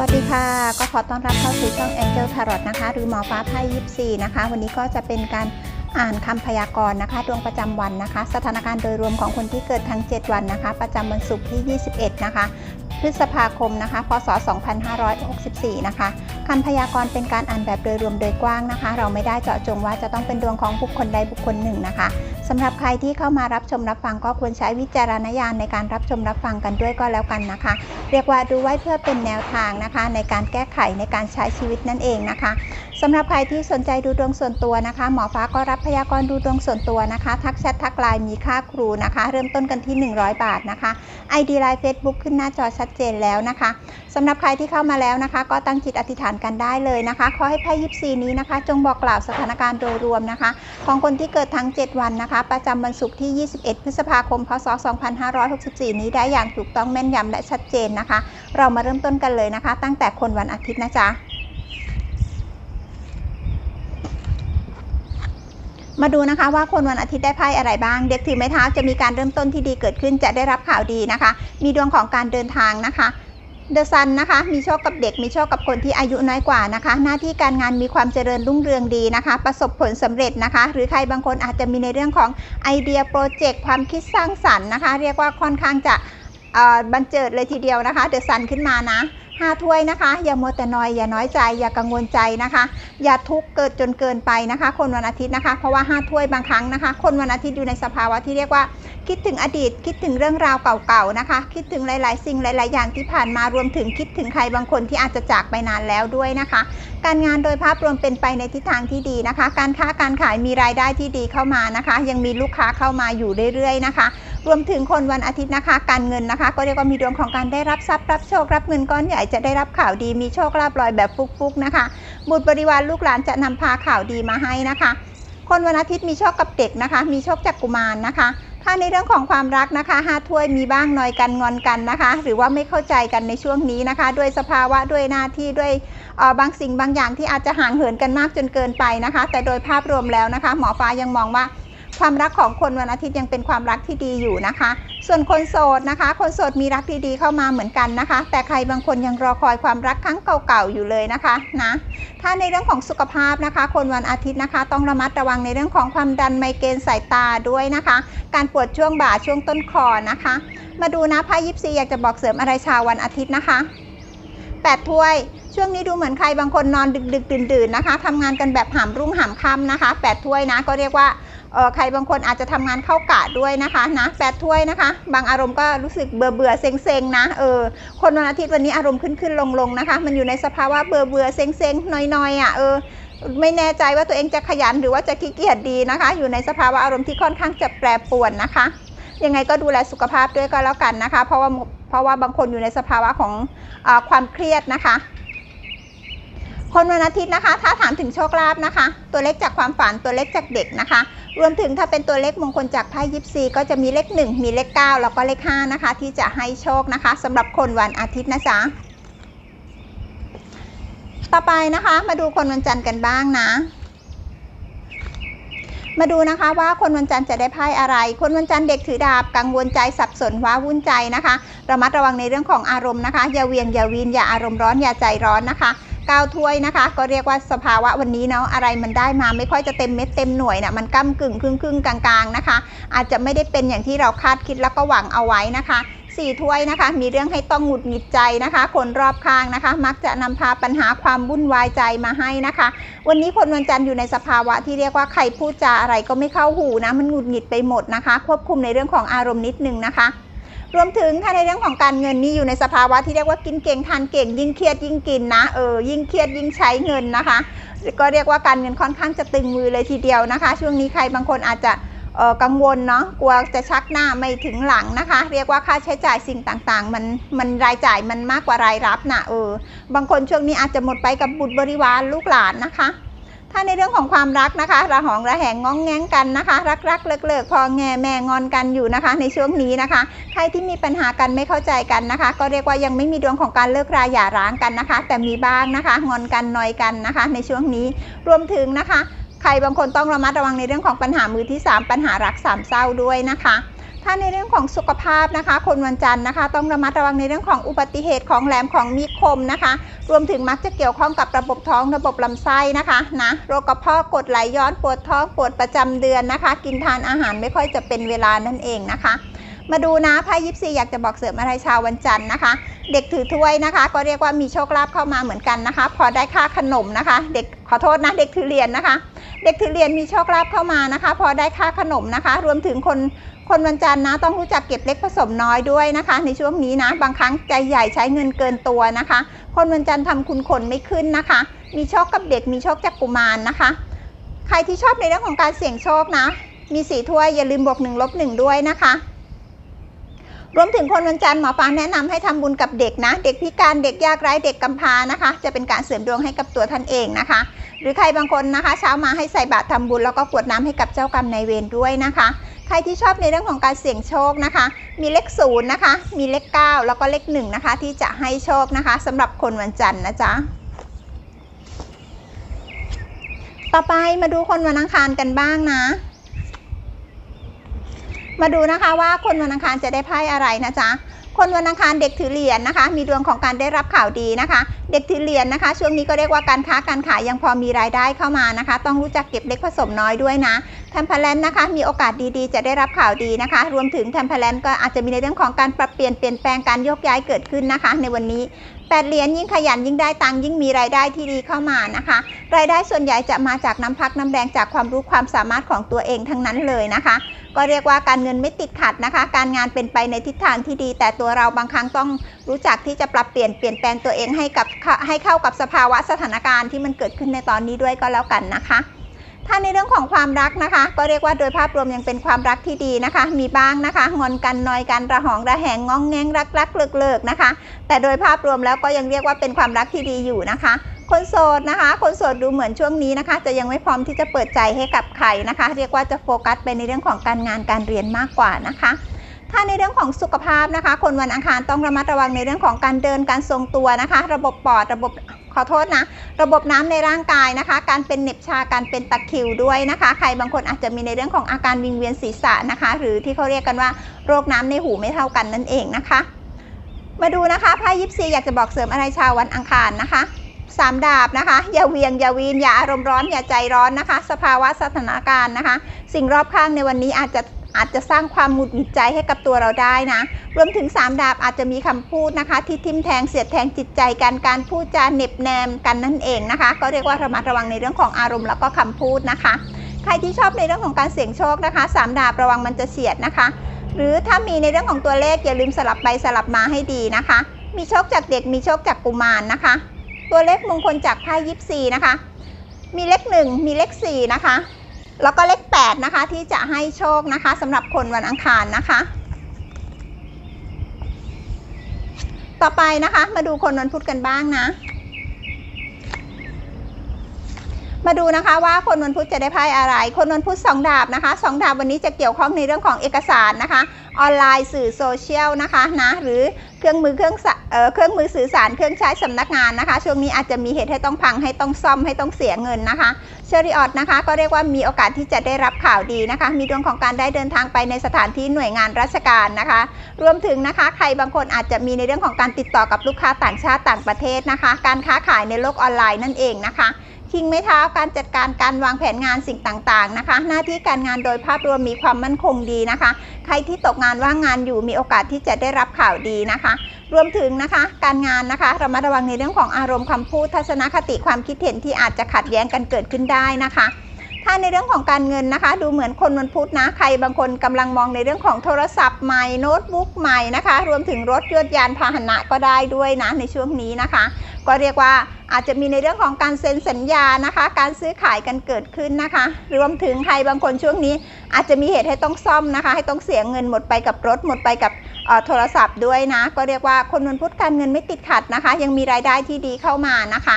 วัสดีค่ะ ก็ขอต้อนรับเข้าสู่ช่อง Angel Tarot นะคะ หรือหมอฟ้าไพ่ยิปซีนะคะ วันนี้ก็จะเป็นการอ่านคำพยากรณ์นะคะดวงประจำวันนะคะ สถานการณ์โดยรวมของคนที่เกิดทั้ง 7 วันนะคะ ประจำวันศุกร์ที่ 21 นะคะ พฤษภาคมนะคะ พศ 2564 นะคะคำพยากรณ์เป็นการอ่านแบบโดยรวมโดยกว้างนะคะ เราไม่ได้เจาะจงว่าจะต้องเป็นดวงของบุคคลใดบุคคลหนึ่งนะคะสำหรับใครที่เข้ามารับชมรับฟังก็ควรใช้วิจารณญาณในการรับชมรับฟังกันด้วยก็แล้วกันนะคะ เรียกว่าดูไว้เพื่อเป็นแนวทางนะคะ ในการแก้ไขในการใช้ชีวิตนั่นเองนะคะ สำหรับใครที่สนใจดูดวงส่วนตัวนะคะ หมอฟ้าก็รับพยากรณ์ดูดวงส่วนตัวนะคะ ทักแชททักไลน์มีค่าครูนะคะ เริ่มต้นกันที่ 100 บาทนะคะ ID ไลน์ Facebook ขึ้นหน้าจอชัดเจนแล้วนะคะสำหรับใครที่เข้ามาแล้วนะคะ ก็ตั้งจิตอธิษฐานกันได้เลยนะคะขอให้ไพ่ยิปซีนี้นะคะ จงบอกกล่าวสถานการณ์โดยรวมนะคะ ของคนที่เกิดทั้ง 7 วันนะคะ ประจำวันศุกร์ที่ 21 พฤษภาคม พศ 2564 นี้ได้อย่างถูกต้องแม่นยำและชัดเจนนะคะ เรามาเริ่มต้นกันเลยนะคะ ตั้งแต่คนวันอาทิตย์นะจ๊ะ มาดูนะคะว่าคนวันอาทิตย์ได้ไพ่อะไรบ้าง เด็กถือไม้เท้าจะมีการเริ่มต้นที่ดีเกิดขึ้นจะได้รับข่าวดีนะคะ มีดวงของการเดินทางนะคะเดอะซันนะคะมีโชคกับเด็กมีโชคกับคนที่อายุน้อยกว่านะคะ หน้าที่การงานมีความเจริญรุ่งเรืองดีนะคะ ประสบผลสำเร็จนะคะ หรือใครบางคนอาจจะมีในเรื่องของไอเดียโปรเจกต์ความคิดสร้างสรรค์นะคะ เรียกว่าค่อนข้างจะบันเจิดเลยทีเดียวนะคะเดอะซันขึ้นมานะ ห้าถ้วยนะคะ อย่ามัวแต่นอยอย่าน้อยใจ อย่ากังวลใจนะคะ อย่าทุกข์เกิดจนเกินไปนะคะ คนวันอาทิตย์นะคะ เพราะว่าห้าถ้วยบางครั้งนะคะ คนวันอาทิตย์อยู่ในสภาวะที่เรียกว่า คิดถึงอดีต คิดถึงเรื่องราวเก่าๆนะคะ คิดถึงหลายๆ สิ่งหลาย ๆ อย่างที่ผ่านมารวมถึงคิดถึงใครบางคนที่อาจจะจากไปนานแล้วด้วยนะคะ การงานโดยภาพรวมเป็นไปในทิศทางที่ดีนะคะ การค้าการขายมีรายได้ที่ดีเข้ามานะคะ ยังมีลูกค้าเข้ามาอยู่เรื่อยๆนะคะรวมถึงคนวันอาทิตย์นะคะ การเงินนะคะ ก็เรียกว่ามีดวงของการได้รับทรัพย์รับโชครับเงินก้อนใหญ่จะได้รับข่าวดีมีโชคลาภลอยแบบฟุกๆนะคะ บุตรบริวารลูกหลานจะนำพาข่าวดีมาให้นะคะ คนวันอาทิตย์มีโชคกับเด็กนะคะ มีโชคจากกุมารนะคะถ้าในเรื่องของความรักนะคะห้าถ้วยมีบ้างนอยกันงอนกันนะคะ หรือว่าไม่เข้าใจกันในช่วงนี้นะคะ ด้วยสภาวะด้วยหน้าที่ด้วยเออบางสิ่งบางอย่างที่อาจจะห่างเหินกันมากจนเกินไปนะคะ แต่โดยภาพรวมแล้วนะคะ หมอฟ้ายังมองว่า ความรักของคนวันอาทิตย์ยังเป็นความรักที่ดีอยู่นะคะ ส่วนคนโสดนะคะ คนโสดมีรักที่ดีเข้ามาเหมือนกันนะคะ แต่ใครบางคนยังรอคอยความรักครั้งเก่าๆอยู่เลยนะคะนะถ้าในเรื่องของสุขภาพนะคะ คนวันอาทิตย์นะคะ ต้องระมัดระวังในเรื่องของความดันไมเกรนสายตาด้วยนะคะ การปวดช่วงบ่าช่วงต้นคอนะคะ มาดูนะไพ่ยิปซีอยากจะบอกเสริมอะไรชาววันอาทิตย์นะคะแปดถ้วยช่วงนี้ดูเหมือนใครบางคนนอนดึกๆ ดื่นๆนะคะทำงานกันแบบหามรุ่งหามค่ำนะคะแปดถ้วยนะก็เรียกว่า ใครบางคนอาจจะทำงานเข้ากะด้วยนะคะนะแปดถ้วยนะคะ บางอารมณ์ก็รู้สึกเบื่อเบื่อเซ็งเซ็งนะเออคนวันอาทิตย์วันนี้อารมณ์ขึ้นขึ้นลงลงนะคะ มันอยู่ในสภาวะเบื่อเบื่อเซ็งเซ็งน้อยๆอะเออไม่แน่ใจว่าตัวเองจะขยันหรือว่าจะขี้เกียจดีนะคะ อยู่ในสภาวะอารมณ์ที่ค่อนข้างจะแปรปรวนนะคะ ยังไงก็ดูแลสุขภาพด้วยก็แล้วกันนะคะ เพราะว่าเพราะว่าบางคนอยู่ในสภาวะของอความเครียดนะคะคนวันอาทิตย์นะคะ ถ้าถามถึงโชคลาภนะคะ ตัวเลขจากความฝันตัวเลขจากเด็กนะคะ รวมถึงถ้าเป็นตัวเลขมงคลจากไพ่ยิปซีก็จะมีเลข 1 มีเลข 9 แล้วก็เลข 5 นะคะ ที่จะให้โชคนะคะสำหรับคนวันอาทิตย์นะจ๊ะต่อไปนะคะ มาดูคนวันจันทร์กันบ้างนะ มาดูนะคะว่าคนวันจันทร์จะได้ไพ่อะไร คนวันจันทร์เด็กถือดาบกังวลใจสับสนว้าวุ่นใจนะคะ ระมัดระวังในเรื่องของอารมณ์นะคะ อย่าเวียงอย่าวีนอย่าอารมณ์ร้อนอย่าใจร้อนนะคะ ก้าวถ้วยนะคะ ก็เรียกว่าสภาวะวันนี้เนาะอะไรมันได้มาไม่ค่อยจะเต็มเม็ดเต็มหน่วยนะมันก้ากึ่งครึ่งครึ่งกลางๆนะคะ อาจจะไม่ได้เป็นอย่างที่เราคาดคิดแล้วก็หวังเอาไว้นะคะสี่ถ้วยนะคะ มีเรื่องให้ต้องหงุดหงิดใจนะคะ คนรอบข้างนะคะ มักจะนำพาปัญหาความวุ่นวายใจมาให้นะคะ วันนี้คนวันจันทร์อยู่ในสภาวะที่เรียกว่าใครพูดจาอะไรก็ไม่เข้าหูนะ มันหงุดหงิดไปหมดนะคะ ควบคุมในเรื่องของอารมณ์นิดนึงนะคะ รวมถึงถ้าในเรื่องของการเงินนี่อยู่ในสภาวะที่เรียกว่ากินเก่งทานเก่ง ยิ่งเครียดยิ่งกินนะเออยิ่งเครียดยิ่งใช้เงินนะคะ ก็เรียกว่าการเงินค่อนข้างจะตึงมือเลยทีเดียวนะคะ ช่วงนี้ใครบางคนอาจจะกังวลเนาะกลัวจะชักหน้าไม่ถึงหลังนะคะ เรียกว่าค่าใช้จ่ายสิ่งต่างๆ มันมันรายจ่ายมันมากกว่ารายรับนะเออบางคนช่วงนี้อาจจะหมดไปกับบุตรบริวารลูกหลานนะคะ ถ้าในเรื่องของความรักนะคะ ระหองระแหงง้องแง้งกันนะคะ รักรักๆเลิกเลิกๆพอแง่แม่งอนกันอยู่นะคะ ในช่วงนี้นะคะ ใครที่มีปัญหากันไม่เข้าใจกันนะคะ ก็เรียกว่ายังไม่มีดวงของการเลิกราหย่าร้างกันนะคะ แต่มีบ้างนะคะ งอนกันนอยกันนะคะ ในช่วงนี้รวมถึงนะคะ ใครบางคนต้องระมัดระวังในเรื่องของปัญหามือที่ 3 ปัญหารักสามเศร้าด้วยนะคะ ถ้าในเรื่องของสุขภาพนะคะ คนวันจันทร์นะคะ ต้องระมัดระวังในเรื่องของอุบัติเหตุของแหลมของมีคมนะคะ รวมถึงมักจะเกี่ยวข้องกับระบบท้องระบบลำไส้นะคะนะโรคกระเพาะกดไหลย้อนปวดท้องปวดประจำเดือนนะคะ กินทานอาหารไม่ค่อยจะเป็นเวลานั่นเองนะคะมาดูนะไพ่ยิปซีอยากจะบอกเสริมอะไรชาววันจันทร์นะคะ เด็กถือถ้วยนะคะ ก็เรียกว่ามีโชคลาภเข้ามาเหมือนกันนะคะ พอได้ค่าขนมนะคะ เด็กขอโทษนะ เด็กถือเหรียญนะคะ เด็กถือเหรียญมีโชคลาภเข้ามานะคะ พอได้ค่าขนมนะคะ รวมถึงคน คนวันจันทร์นะต้องรู้จักเก็บเล็กผสมน้อยด้วยนะคะ ในช่วงนี้นะ บางครั้งใจใหญ่ใช้เงินเกินตัวนะคะ คนวันจันทร์ทำคุณขนไม่ขึ้นนะคะ มีโชคกับเด็กมีโชคจากกุมารนะคะ ใครที่ชอบในเรื่องของการเสี่ยงโชคนะ มีสีถ้วยอย่าลืมบวกหนึ่งลบหนึ่งด้วยนะคะรวมถึงคนวันจันทร์หมอฟ้าแนะนำให้ทำบุญกับเด็กนะ เด็กพิการเด็กยากไร้เด็กกำพร้านะคะ จะเป็นการเสริมดวงให้กับตัวท่านเองนะคะ หรือใครบางคนนะคะ เช้ามาให้ใส่บาตรทำบุญแล้วก็กวดน้ำให้กับเจ้ากรรมนายเวรด้วยนะคะ ใครที่ชอบในเรื่องของการเสี่ยงโชคนะคะ มีเลขศูนย์นะคะ มีเลขเก้าแล้วก็เลขหนึ่งนะคะ ที่จะให้โชคนะคะสำหรับคนวันจันทร์นะจ๊ะต่อไปมาดูคนวันอังคารกันบ้างนะ มาดูนะคะว่าคนวันอังคารจะได้ไพ่อะไรนะจ๊ะคนวันอังคารเด็กถือเหรียญนะคะ มีดวงของการได้รับข่าวดีนะคะ เด็กถือเหรียญนะคะ ช่วงนี้ก็เรียกว่าการค้าการขายยังพอมีรายได้เข้ามานะคะ ต้องรู้จักเก็บเล็กผสมน้อยด้วยนะ ทมเพลนนะคะ มีโอกาสดีๆ จะได้รับข่าวดีนะคะ รวมถึงแทมเพลนก็อาจจะมีในเรื่องของการปรับเปลี่ยนเปลี่ยนแปลงการโยกย้ายเกิดขึ้นนะคะ ในวันนี้แปดเหรียญยิ่งขยันยิ่งได้ตังยิ่งมีรายได้ที่ดีเข้ามานะคะ รายได้ส่วนใหญ่จะมาจากน้ำพักน้ำแรงจากความรู้ความสามารถของตัวเองทั้งนั้นเลยนะคะ ก็เรียกว่าการเงินไม่ติดขัดนะคะ การงานเป็นไปในทิศทางที่ดี แต่ตัวเราบางครั้งต้องรู้จักที่จะปรับเปลี่ยนเปลี่ยนแปลงตัวเองให้กับให้เข้ากับสภาวะสถานการณ์ที่มันเกิดขึ้นในตอนนี้ด้วยก็แล้วกันนะคะ ถ้าในเรื่องของความรักนะคะ ก็เรียกว่าโดยภาพรวมยังเป็นความรักที่ดีนะคะ มีบ้างนะคะ งอนกันนอยกันระหองระแหงงองแงงรักรักเลิกเลิกนะคะ แต่โดยภาพรวมแล้วก็ยังเรียกว่าเป็นความรักที่ดีอยู่นะคะคนโสดนะคะ คนโสดดูเหมือนช่วงนี้นะคะ จะยังไม่พร้อมที่จะเปิดใจให้กับใครนะคะ เรียกว่าจะโฟกัสไปในเรื่องของการงานการเรียนมากกว่านะคะ ถ้าในเรื่องของสุขภาพนะคะ คนวันอังคารต้องระมัดระวังในเรื่องของการเดินการทรงตัวนะคะ ระบบปอดระบบขอโทษนะ ระบบน้ำในร่างกายนะคะ การเป็นเหน็บชาการเป็นตะคริวด้วยนะคะ ใครบางคนอาจจะมีในเรื่องของอาการวิงเวียนศีรษะนะคะ หรือที่เขาเรียกกันว่าโรคน้ำในหูไม่เท่ากันนั่นเองนะคะ มาดูนะคะไพ่ยิปซีอยากจะบอกเสริมอะไรชาววันอังคารนะคะสามดาบนะคะ อย่าเวียงอย่าวีนอย่าอารมณ์ร้อนอย่าใจร้อนนะคะ สภาวะสถานการณ์นะคะ สิ่งรอบข้างในวันนี้อาจจะ อาจจะสร้างความหงุดหงิดใจให้กับตัวเราได้นะ รวมถึง 3 ดาบอาจจะมีคำพูดนะคะ ที่ทิ่มแทงเสียดแทงจิตใจกันการพูดจาเน็บแนมกันนั่นเองนะคะ ก็เรียกว่าระมัดระวังในเรื่องของอารมณ์แล้วก็คำพูดนะคะ ใครที่ชอบในเรื่องของการเสี่ยงโชคนะคะ 3 ดาบระวังมันจะเฉียดนะคะ หรือถ้ามีในเรื่องของตัวเลขอย่าลืมสลับไปสลับมาให้ดีนะคะ มีโชคจากเด็กมีโชคจากกุมารนะคะ ตัวเลขมงคลจากไพ่ยิปซีนะคะ มีเลขหนึ่งมีเลขสี่นะคะ แล้วก็เลข8นะคะที่จะให้โชคนะคะสำหรับคนวันอังคารนะคะ ต่อไปนะคะมาดูคนวันพุธกันบ้างนะ มาดูนะคะว่าคนวันพุธจะได้ไพ่อะไร คนวันพุธสองดาบนะคะสองดาบวันนี้จะเกี่ยวข้องในเรื่องของเอกสารนะคะ ออนไลน์สื่อโซเชียลนะคะนะหรือเครื่องมือเครื่องสะเอ่อเครื่องมือสื่อสารเครื่องใช้สำนักงานนะคะ ช่วงนี้อาจจะมีเหตุให้ต้องพังให้ต้องซ่อมให้ต้องเสียเงินนะคะเชอริออตนะคะก็เรียกว่ามีโอกาสที่จะได้รับข่าวดีนะคะ มีดวงของการได้เดินทางไปในสถานที่หน่วยงานราชการนะคะ รวมถึงนะคะใครบางคนอาจจะมีในเรื่องของการติดต่อกับลูกค้าต่างชาติต่างประเทศนะคะ การค้าขายในโลกออนไลน์นั่นเองนะคะ คิงไม้เท้าการจัดการการวางแผนงานสิ่งต่างๆนะคะ หน้าที่การงานโดยภาพรวมมีความมั่นคงดีนะคะ ใครที่ตกงานว่างงานอยู่มีโอกาสที่จะได้รับข่าวดีนะคะ รวมถึงนะคะการงานนะคะระมัดระวังในเรื่องของอารมณ์คำพูดทัศนคติความคิดเห็นที่อาจจะขัดแย้งกันเกิดขึ้นได้นะคะ ถ้าในเรื่องของการเงินนะคะ ดูเหมือนคนวันพุธนะ ใครบางคนกำลังมองในเรื่องของโทรศัพท์ใหม่โน้ตบุ๊กใหม่นะคะ รวมถึงรถยนต์ยานพาหนะก็ได้ด้วยนะในช่วงนี้นะคะ ก็เรียกว่าอาจจะมีในเรื่องของการเซ็นสัญญานะคะ การซื้อขายกันเกิดขึ้นนะคะ รวมถึงใครบางคนช่วงนี้ อาจจะมีเหตุให้ต้องซ่อมนะคะ ให้ต้องเสียเงินหมดไปกับรถหมดไปกับโทรศัพท์ด้วยนะ ก็เรียกว่าคนวันพุธการเงินไม่ติดขัดนะคะ ยังมีรายได้ที่ดีเข้ามานะคะ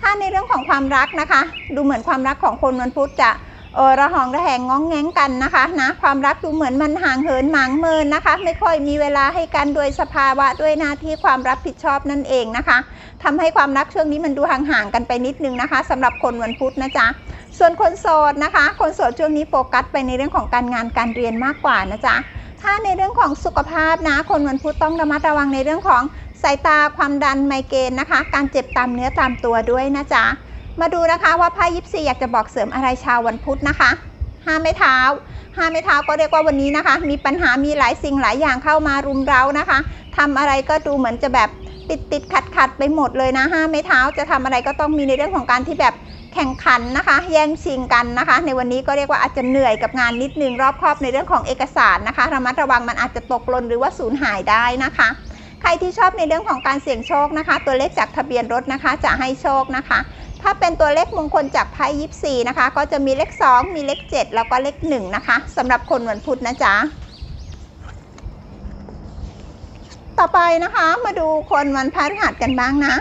ถ้าในเรื่องของความรักนะคะ ดูเหมือนความรักของคนวันพุธจะเออระหองระแหงง้องแง้งกันนะคะนะความรักดูเหมือนมันห่างเหินหมางเมินนะคะ ไม่ค่อยมีเวลาให้กันโดยสภาวะด้วยหน้าที่ความรับผิดชอบนั่นเองนะคะทำให้ความรักช่วงนี้มันดูห่างๆกันไปนิดนึงนะคะสำหรับคนวันพุธนะจ๊ะส่วนคนโสดนะคะ คนโสดช่วงนี้โฟกัสไปในเรื่องของการงานการเรียนมากกว่านะจ๊ะถ้าในเรื่องของสุขภาพนะ คนวันพุธต้องระมัดระวังในเรื่องของ สายตาความดันไมเกรนนะคะ การเจ็บตามเนื้อตามตัวด้วยนะจ๊ะ มาดูนะคะว่าไพ่ยิปซีอยากจะบอกเสริมอะไรชาววันพุธนะคะห้าไม้เท้าห้าไม้เท้าก็เรียกว่าวันนี้นะคะ มีปัญหามีหลายสิ่งหลายอย่างเข้ามารุมเร้านะคะทำอะไรก็ดูเหมือนจะแบบติดติดขัดขัดไปหมดเลยนะห้าไม้เท้าจะทำอะไรก็ต้องมีในเรื่องของการที่แบบแข่งขันนะคะ แย่งชิงกันนะคะ ในวันนี้ก็เรียกว่าอาจจะเหนื่อยกับงานนิดนึงรอบครอบในเรื่องของเอกสารนะคะระมัดระวังมันอาจจะตกหล่นหรือว่าสูญหายได้นะคะ ใครที่ชอบในเรื่องของการเสี่ยงโชคนะคะ ตัวเลขจากทะเบียนรถนะคะ จะให้โชคนะคะ ถ้าเป็นตัวเลขมงคลจากไพ่ยิปซีนะคะ ก็จะมีเลข 2 มีเลข 7 แล้วก็เลข1นะคะสำหรับคนวันพุธนะจ๊ะต่อไปนะคะ มาดูคนวันพฤหัสกันบ้างนะ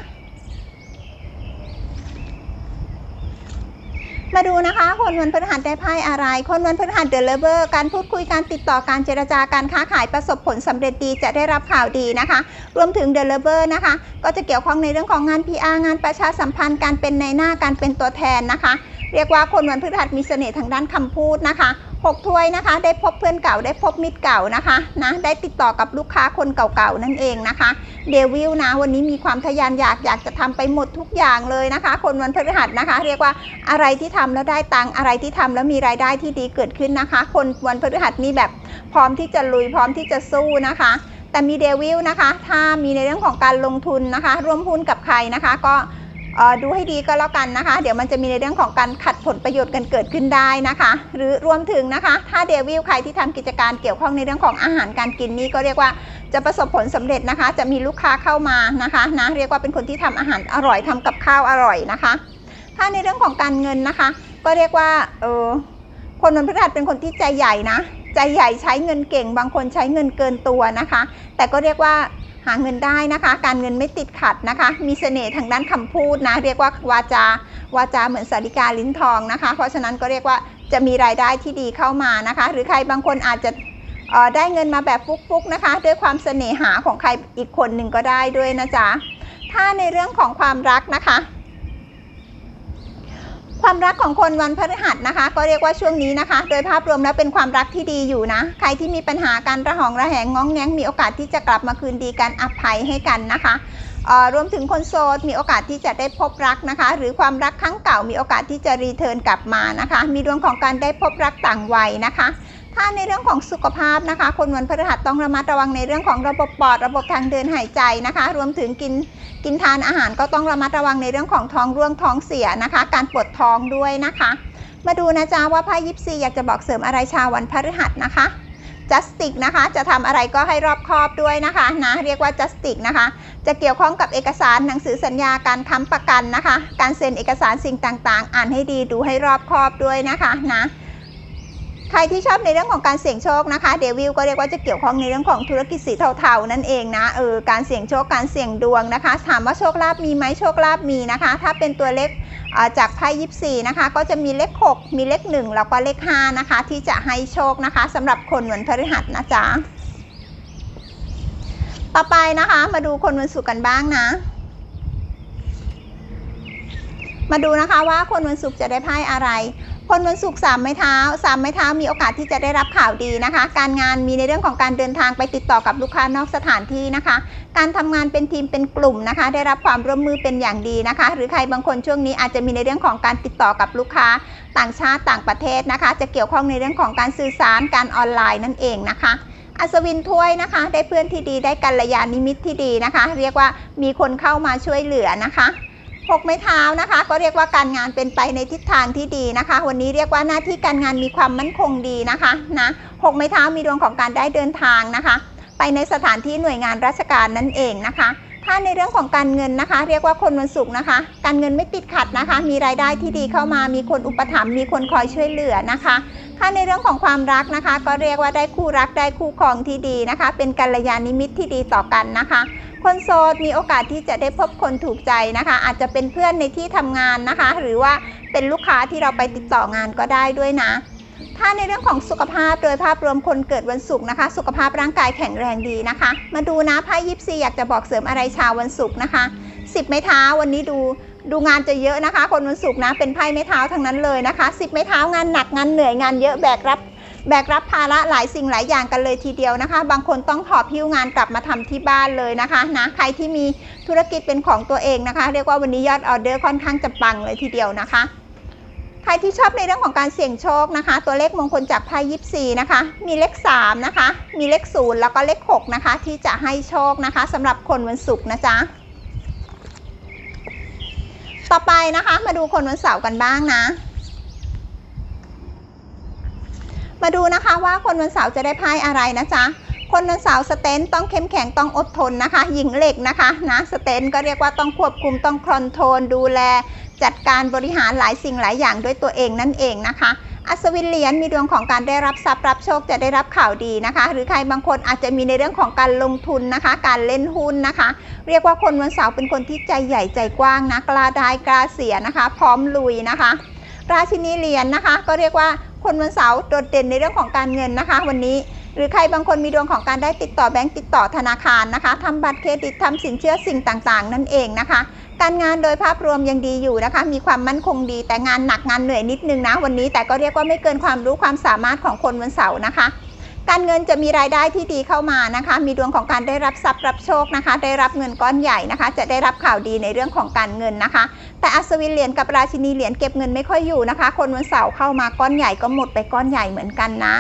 มาดูนะคะคนวันพฤหัสได้ไพ่อะไร คนวันพฤหัสเดลเลเวอร์การพูดคุยการติดต่อการเจรจาการค้าขายประสบผลสำเร็จดีจะได้รับข่าวดีนะคะ รวมถึงเดลเลเวอร์นะคะ ก็จะเกี่ยวข้องในเรื่องของงาน PR งานประชาสัมพันธ์การเป็นในหน้าการเป็นตัวแทนนะคะ เรียกว่าคนวันพฤหัสมีเสน่ห์ทางด้านคำพูดนะคะ หกถ้วยนะคะ ได้พบเพื่อนเก่าได้พบมิตรเก่านะคะนะได้ติดต่อกับลูกค้าคนเก่าๆนั่นเองนะคะเดวิลนะวันนี้มีความทะยานอยากอยากจะทำไปหมดทุกอย่างเลยนะคะ คนวันพฤหัสนะคะ เรียกว่าอะไรที่ทำแล้วได้ตังอะไรที่ทำแล้วมีรายได้ที่ดีเกิดขึ้นนะคะ คนวันพฤหัสนี่แบบพร้อมที่จะลุยพร้อมที่จะสู้นะคะแต่มีเดวิลนะคะ ถ้ามีในเรื่องของการลงทุนนะคะ ร่วมหุ้นกับใครนะคะ ก็ ดูให้ดีก็แล้วกันนะคะ เดี๋ยวมันจะมีในเรื่องของการขัดผลประโยชน์กันเกิดขึ้นได้นะคะ หรือรวมถึงนะคะ ถ้าเดวิลใครที่ทำกิจการเกี่ยวข้องในเรื่องของอาหารการกินนี่ก็เรียกว่าจะประสบผลสำเร็จนะคะ จะมีลูกค้าเข้ามานะคะนะเรียกว่าเป็นคนที่ทำอาหารอร่อยทำกับข้าวอร่อยนะคะ ถ้าในเรื่องของการเงินนะคะ ก็เรียกว่าเออคนวันพฤหัสเป็นคนที่ใจใหญ่นะ ใจใหญ่ใช้เงินเก่ง บางคนใช้เงินเกินตัวนะคะ แต่ก็เรียกว่า หาเงินได้นะคะ การเงินไม่ติดขัดนะคะ มีเสน่ห์ทางด้านคำพูดนะ เรียกว่าวาจาวาจาเหมือนสาริกาลิ้นทองนะคะ เพราะฉะนั้นก็เรียกว่าจะมีรายได้ที่ดีเข้ามานะคะ หรือใครบางคนอาจจะได้เงินมาแบบฟุกๆนะคะ ด้วยความเสน่หาของใครอีกคนหนึ่งก็ได้ด้วยนะจ๊ะถ้าในเรื่องของความรักนะคะ ความรักของคนวันพฤหัสนะคะ ก็เรียกว่าช่วงนี้นะคะ โดยภาพรวมแล้วเป็นความรักที่ดีอยู่นะ ใครที่มีปัญหาการระหองระแหงง้องแง้งมีโอกาสที่จะกลับมาคืนดีกันอภัยให้กันนะคะรวมถึงคนโสดมีโอกาสที่จะได้พบรักนะคะ หรือความรักครั้งเก่ามีโอกาสที่จะรีเทิร์นกลับมานะคะ มีดวงของการได้พบรักต่างวัยนะคะ ถ้าในเรื่องของสุขภาพนะคะ คนวันพฤหัสต้องระมัดระวังในเรื่องของระบบปอดระบบทางเดินหายใจนะคะ รวมถึงกินกินทานอาหารก็ต้องระมัดระวังในเรื่องของท้องร่วงท้องเสียนะคะ การปวดท้องด้วยนะคะ มาดูนะจ๊ะว่าไพ่ยิปซีอยากจะบอกเสริมอะไรชาววันพฤหัสนะคะจัสติกนะคะ จะทำอะไรก็ให้รอบคอบด้วยนะคะนะเรียกว่าจัสติกนะคะ จะเกี่ยวข้องกับเอกสารหนังสือสัญญาการค้ำประกันนะคะ การเซ็นเอกสารสิ่งต่างๆ อ่านให้ดีดูให้รอบคอบด้วยนะคะนะ ใครที่ชอบในเรื่องของการเสี่ยงโชคนะคะ เดวิลก็เรียกว่าจะเกี่ยวข้องในเรื่องของธุรกิจสีเทาๆนั่นเองนะเออการเสี่ยงโชคการเสี่ยงดวงนะคะถามว่าโชคลาภมีไหมโชคลาภมีนะคะ ถ้าเป็นตัวเลขจากไพ่ยิปซีนะคะ ก็จะมีเลข 6 มีเลข 1 แล้วก็เลข 5 นะคะ ที่จะให้โชคนะคะสำหรับคนวันพฤหัสนะจ๊ะต่อไปนะคะ มาดูคนวันศุกร์กันบ้างนะ มาดูนะคะว่าคนวันศุกร์จะได้ไพ่อะไร คนวันศุกร์สามไม้เท้าสามไม้เท้ามีโอกาสที่จะได้รับข่าวดีนะคะ การงานมีในเรื่องของการเดินทางไปติดต่อกับลูกค้านอกสถานที่นะคะ การทำงานเป็นทีมเป็นกลุ่มนะคะ ได้รับความร่วมมือเป็นอย่างดีนะคะ หรือใครบางคนช่วงนี้อาจจะมีในเรื่องของการติดต่อกับลูกค้าต่างชาติต่างประเทศนะคะ จะเกี่ยวข้องในเรื่องของการสื่อสารการออนไลน์นั่นเองนะคะอัศวินถ้วยนะคะ ได้เพื่อนที่ดีได้กัลยาณมิตรที่ดีนะคะ เรียกว่ามีคนเข้ามาช่วยเหลือนะคะ หกไม้เท้านะคะ ก็เรียกว่าการงานเป็นไปในทิศทางที่ดีนะคะ วันนี้เรียกว่าหน้าที่การงานมีความมั่นคงดีนะคะนะหกไม้เท้ามีดวงของการได้เดินทางนะคะ ไปในสถานที่หน่วยงานราชการนั่นเองนะคะ ถ้าในเรื่องของการเงินนะคะ เรียกว่าคนวันศุกร์นะคะ การเงินไม่ติดขัดนะคะ มีรายได้ที่ดีเข้ามามีคนอุปถัมภ์มีคนคอยช่วยเหลือนะคะ ถ้าในเรื่องของความรักนะคะ ก็เรียกว่าได้คู่รักได้คู่ครองที่ดีนะคะ เป็นกัลยาณมิตรที่ดีต่อกันนะคะ คนโสดมีโอกาสที่จะได้พบคนถูกใจนะคะ อาจจะเป็นเพื่อนในที่ทำงานนะคะ หรือว่าเป็นลูกค้าที่เราไปติดต่องานก็ได้ด้วยนะถ้าในเรื่องของสุขภาพโดยภาพรวมคนเกิดวันศุกร์นะคะ สุขภาพร่างกายแข็งแรงดีนะคะ มาดูนะไพ่ยิปซีอยากจะบอกเสริมอะไรชาววันศุกร์นะคะ 10 ไม้เท้าวันนี้ดู ดูงานจะเยอะนะคะ คนวันศุกร์นะเป็นไพ่ไม้เท้าทั้งนั้นเลยนะคะ10ไม้เท้างานหนักงานเหนื่อยงานเยอะแบกรับแบกรับภาระหลายสิ่งหลายอย่างกันเลยทีเดียวนะคะ บางคนต้องหอบพิ้วงานกลับมาทำที่บ้านเลยนะคะนะใครที่มีธุรกิจเป็นของตัวเองนะคะ เรียกว่าวันนี้ยอดออเดอร์ค่อนข้างจะปังเลยทีเดียวนะคะ ใครที่ชอบในเรื่องของการเสี่ยงโชคนะคะ ตัวเลขมงคลจากไพ่ยิปซีนะคะ มีเลข3นะคะ มีเลข0แล้วก็เลข6นะคะ ที่จะให้โชคนะคะสำหรับคนวันศุกร์นะจ๊ะ ต่อไปนะคะ มาดูคนวันเสาร์กันบ้างนะ มาดูนะคะว่าคนวันเสาร์จะได้ไพ่อะไรนะจ๊ะคนวันเสาร์สเตนต้องเข้มแข็งต้องอดทนนะคะ หญิงเหล็กนะคะนะสเตนก็เรียกว่าต้องควบคุมต้องคอนโทรลดูแล จัดการบริหารหลายสิ่งหลายอย่างด้วยตัวเองนั่นเองนะคะ อัศวินเหรียญมีดวงของการได้รับทรัพย์รับโชคจะได้รับข่าวดีนะคะ หรือใครบางคนอาจจะมีในเรื่องของการลงทุนนะคะ การเล่นหุ้นนะคะ เรียกว่าคนวันเสาร์เป็นคนที่ใจใหญ่ใจกว้างนะกล้าได้กล้าเสียนะคะ พร้อมลุยนะคะ ราชินีเหรียญนะคะ ก็เรียกว่าคนวันเสาร์โดดเด่นในเรื่องของการเงินนะคะ วันนี้หรือใครบางคนมีดวงของการได้ติดต่อแบงก์ติดต่อธนาคารนะคะทำบัตรเครดิตทำสินเชื่อสิ่งต่างๆ นั่นเองนะคะ การงานโดยภาพรวมยังดีอยู่นะคะ มีความมั่นคงดี แต่งานหนักงานเหนื่อยนิดนึงนะวันนี้ แต่ก็เรียกว่าไม่เกินความรู้ความสามารถของคนวันเสาร์นะคะ การเงินจะมีรายได้ที่ดีเข้ามานะคะ มีดวงของการได้รับทรัพย์รับโชคนะคะ ได้รับเงินก้อนใหญ่นะคะ จะได้รับข่าวดีในเรื่องของการเงินนะคะ แต่อัศวินเหรียญกับราชินีเหรียญเก็บเงินไม่ค่อยอยู่นะคะ คนวันเสาร์เข้ามาก้อนใหญ่ก็หมดไปก้อนใหญ่เหมือนกันนะ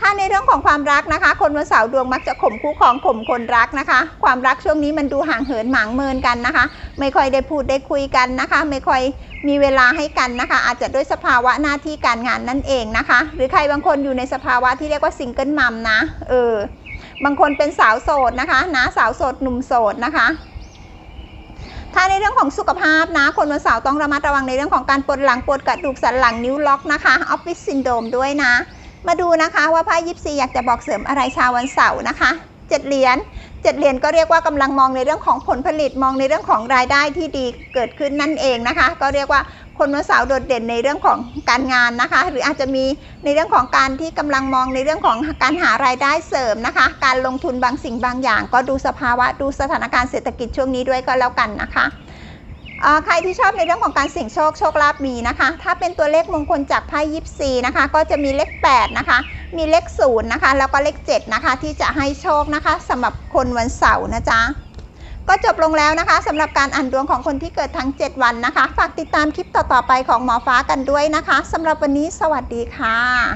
ถ้าในเรื่องของความรักนะคะ คนวันเสาร์ดวงมักจะข่มคู่ครองข่มคนรักนะคะ ความรักช่วงนี้มันดูห่างเหินหมางเมินกันนะคะ ไม่ค่อยได้พูดได้คุยกันนะคะ ไม่ค่อยมีเวลาให้กันนะคะ อาจจะด้วยสภาวะหน้าที่การงานนั่นเองนะคะ หรือใครบางคนอยู่ในสภาวะที่เรียกว่าซิงเกิลมัมนะเออบางคนเป็นสาวโสดนะคะนะสาวโสดหนุ่มโสดนะคะถ้าในเรื่องของสุขภาพนะ คนวันเสาร์ต้องระมัดระวังในเรื่องของการปวดหลังปวดกระดูกสันหลังนิ้วล็อกนะคะออฟฟิศซินโดมด้วยนะ มาดูนะคะว่าไพ่ยิปซีอยากจะบอกเสริมอะไรชาววันเสาร์นะคะเจ็ดเหรียญเจ็ดเหรียญก็เรียกว่ากำลังมองในเรื่องของผลผลิตมองในเรื่องของรายได้ที่ดีเกิดขึ้นนั่นเองนะคะ ก็เรียกว่าคนวันเสาร์โดดเด่นในเรื่องของการงานนะคะ หรืออาจจะมีในเรื่องของการที่กำลังมองในเรื่องของการหารายได้เสริมนะคะ การลงทุนบางสิ่งบางอย่าง ก็ดูสภาวะดูสถานการณ์เศรษฐกิจช่วงนี้ด้วยก็แล้วกันนะคะ ใครที่ชอบในเรื่องของการเสี่ยงโชคโชคลาภมีนะคะ ถ้าเป็นตัวเลขมงคลจากไพ่ยิปซีนะคะ ก็จะมีเลข 8 นะคะ มีเลข0นะคะ แล้วก็เลข 7 นะคะ ที่จะให้โชคนะคะสำหรับคนวันเสาร์นะจ๊ะก็จบลงแล้วนะคะสำหรับการอ่านดวงของคนที่เกิดทั้ง 7 วันนะคะ ฝากติดตามคลิปต่อๆไปของหมอฟ้ากันด้วยนะคะสำหรับวันนี้สวัสดีค่ะ